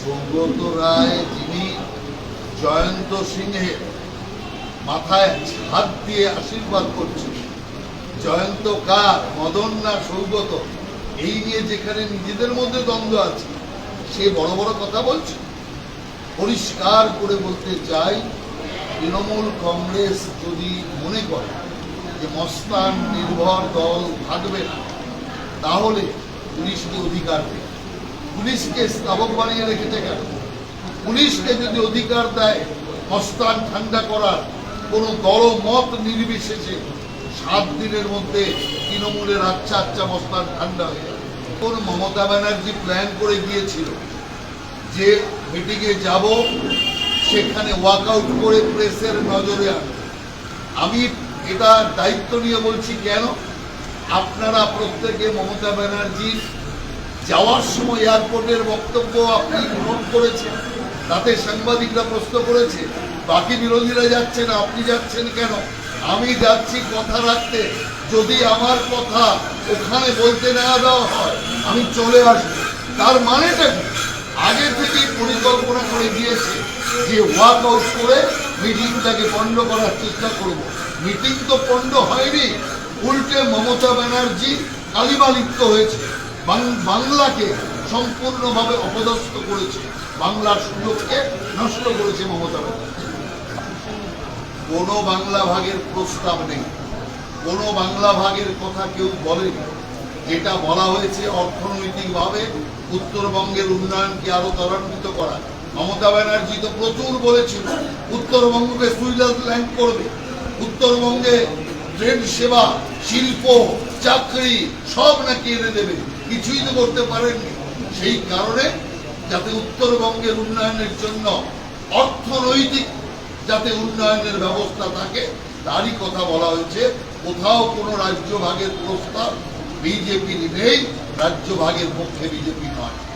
সৌগত রায় যিনি জয়ন্ত সিংহের মাথায় হাত দিয়ে আশীর্বাদ করছেন। জয়ন্ত কার? মদন না সৌগত? এই নিয়ে যেখানে নিজেদের মধ্যে দ্বন্দ্ব আছে, সে বড় বড় কথা বলছে। পরিষ্কার করে বলতে চাই, তৃণমূল কংগ্রেস যদি মনে করে যে মস্তান নির্ভর দল থাকবে না, তাহলে পুলিশকে অধিকার দেয় পুলিশকে স্থাবক বানিয়ে রেখেছে কেন? পুলিশকে যদি অধিকার দেয় হস্তান ঠান্ডা করার কোনো দলমত নির্বিশেষে সাত দিনের মধ্যে তৃণমূলের আচ্ছা আচ্ছা মস্তান ঠান্ডা হয়ে যাবে। কোন মমতা ব্যানার্জি প্ল্যান করে গিয়েছিল যে মিটিংয়ে যাব, সেখানে ওয়াকআউট করে প্রেসের নজরে আনবে। আমি এটা দায়িত্ব নিয়ে বলছি কেন? আপনারা প্রত্যেকে মমতা ব্যানার্জির যাওয়ার সময় এয়ারপোর্টের বক্তব্য আপনি গ্রহণ করেছেন, তাতে সাংবাদিকরা প্রশ্ন করেছে, বাকি বিরোধীরা যাচ্ছে না, আপনি যাচ্ছেন কেন? আমি যাচ্ছি কথা রাখতে, যদি আমার কথা ওখানে বলতে না দেওয়া হয়, আমি চলে আসব। তার মানেটা আগে থেকেই পরিকল্পনা করে দিয়েছে যে ওয়াক আউট করে মিটিংটাকে পণ্ড করার চেষ্টা করব। মিটিং তো পণ্ড হয়নি, উল্টে মমতা ব্যানার্জি কালিমালিপ্ত হয়েছে। বাংলাকে সম্পূর্ণভাবে অপদস্থ করেছে, বাংলার সুযোগকে নষ্ট করেছে মমতা ব্যানার্জি কোনো বাংলা ভাগের প্রস্তাব নেই। কোনো বাংলা ভাগের কথা কেউ বলেনি। যেটা বলা হয়েছে অর্থনৈতিকভাবে উত্তরবঙ্গের উন্নয়নকে আরও ত্বরান্বিত করা। মমতা ব্যানার্জি তো প্রচুর বলেছিল, উত্তরবঙ্গকে সুইজারল্যান্ড করবে। উত্তরবঙ্গে ট্রেন সেবা, শিল্প, চাকরি সব নাকি এনে দেবে। কিছুই তো করতে পারেননি। সেই কারণে যাতে উত্তরবঙ্গের উন্নয়নের জন্য অর্থনৈতিক যাতে উন্নয়নের ব্যবস্থা থাকে, তারই কথা বলা হয়েছে। কোথাও কোনো রাজ্য ভাগের প্রস্তাব বিজেপির নেই রাজ্য ভাগের পক্ষে বিজেপি নয়।